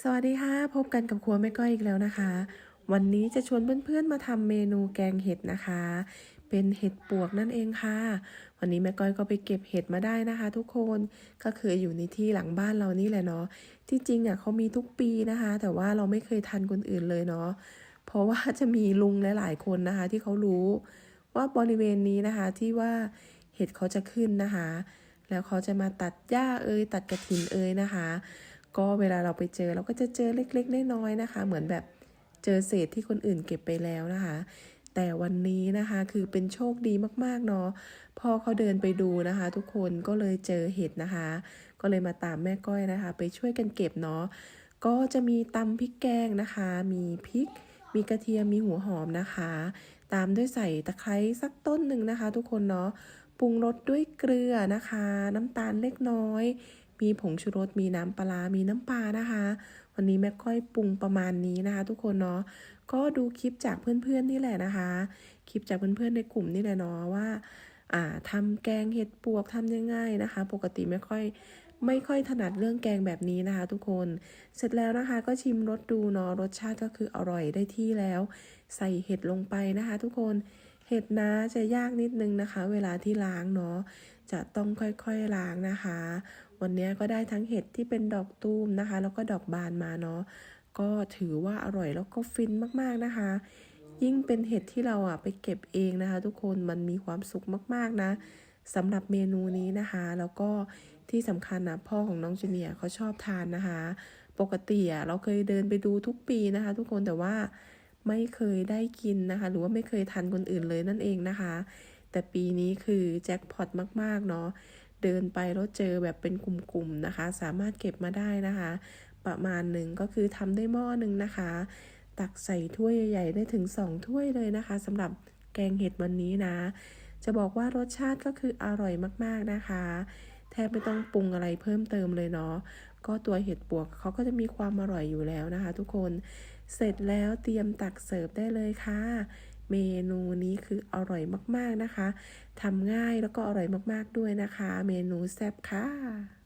สวัสดีค่ะพบกันกับครัวแม่ก้อยอีกแล้วนะคะ วันนี้จะชวนเพื่อนๆมาทำเมนูแกงเห็ดนะคะ เป็นเห็ดปวกนั่นเองค่ะ วันนี้แม่ก้อยก็ไปเก็บเห็ดมาได้นะคะ ทุกคนก็คืออยู่ในที่หลังบ้านเรานี่แหละเนาะที่จริงอะเขามีทุกปีนะคะ แต่ว่าเราไม่เคยทันคนอื่นเลยเนาะเพราะว่าจะมีลุงหลายๆคนนะคะ ที่เขารู้ว่าบริเวณนี้นะคะที่ว่าเห็ดเขาจะขึ้นนะคะ แล้วเขาจะมาตัดหญ้าเอยตัดกระถินเอยนะคะ ก็เวลาเราไปเจอเราก็จะเจอเล็กๆน้อยๆนะคะ เหมือนแบบเจอเศษที่คนอื่นเก็บไปแล้วนะคะ แต่วันนี้นะคะคือเป็นโชคดีมากๆเนาะพอเขาเดินไปดูนะคะ ทุกคนก็เลยเจอเห็ดนะคะ ก็เลยมาตามแม่ก้อยนะคะ ไปช่วยกันเก็บเนาะก็จะมีตำพริกแกงนะคะ มีพริก มีกระเทียมมีหัวหอมนะคะ ตามด้วยใส่ตะไคร้สักต้นหนึ่งนะคะ ทุกคนเนาะปรุงรสด้วยเกลือนะคะ น้ำตาลเล็กน้อย มีผงชูรส มีน้ำปลา มีน้ำปลานะคะ วันนี้แม่ก้อยปรุงประมาณนี้นะคะ ทุกคนเนาะ ก็ดูคลิปจากเพื่อนๆนี่แหละนะคะ คลิปจากเพื่อนๆในกลุ่มนี่แหละเนาะว่า อ่าทำแกงเห็ดปวกทำยังไงนะคะ ปกติไม่ค่อยไม่ค่อยถนัดเรื่องแกงแบบนี้นะคะ ทุกคน เสร็จแล้วนะคะ ก็ชิมรสดูเนาะ รสชาติก็คืออร่อยได้ที่แล้ว ใส่เห็ดลงไปนะคะ ทุกคน เห็ดนะจะยากนิดนึงนะคะ เวลาที่ล้างเนาะ จะต้องค่อยๆล้างนะคะ วันนี้ก็ได้ทั้งเห็ดที่เป็นดอกตูมนะคะ แล้วก็ดอกบานมาเนาะก็ถือว่าอร่อยแล้วก็ฟินมากๆนะคะ ยิ่งเป็นเห็ดที่เราอะไปเก็บเองนะคะ ทุกคนมันมีความสุขมากๆนะสำหรับเมนูนี้นะคะ แล้วก็ที่สำคัญนะพ่อของน้องจูเนียร์เขาชอบทานนะคะ ปกติอะเราเคยเดินไปดูทุกปีนะคะ ทุกคนแต่ว่าไม่เคยได้กินนะคะ หรือว่าไม่เคยทันคนอื่นเลยนั่นเองนะคะ แต่ปีนี้คือแจ็คพอตมากๆเนาะ เดินไปแล้วเจอแบบเป็นกลุ่มๆนะคะ สามารถเก็บมาได้นะคะ ประมาณหนึ่งก็คือทำได้หม้อหนึ่งนะคะ ตักใส่ถ้วยใหญ่ๆได้ถึง 2 ถ้วยเลยนะคะสำหรับแกงเห็ดวันนี้นะ จะบอกว่ารสชาติก็คืออร่อยมากๆนะคะแทบไม่ต้องปรุงอะไรเพิ่มเติมเลยเนาะ ก็ตัวเห็ดปวกเขาก็จะมีความอร่อยอยู่แล้วนะคะ ทุกคน เสร็จแล้วเตรียมตักเสิร์ฟได้เลยค่ะ เมนูนี้คืออร่อยมากๆนะคะทำง่ายแล้วก็อร่อยมากๆด้วยนะคะ เมนูแซ่บค่ะ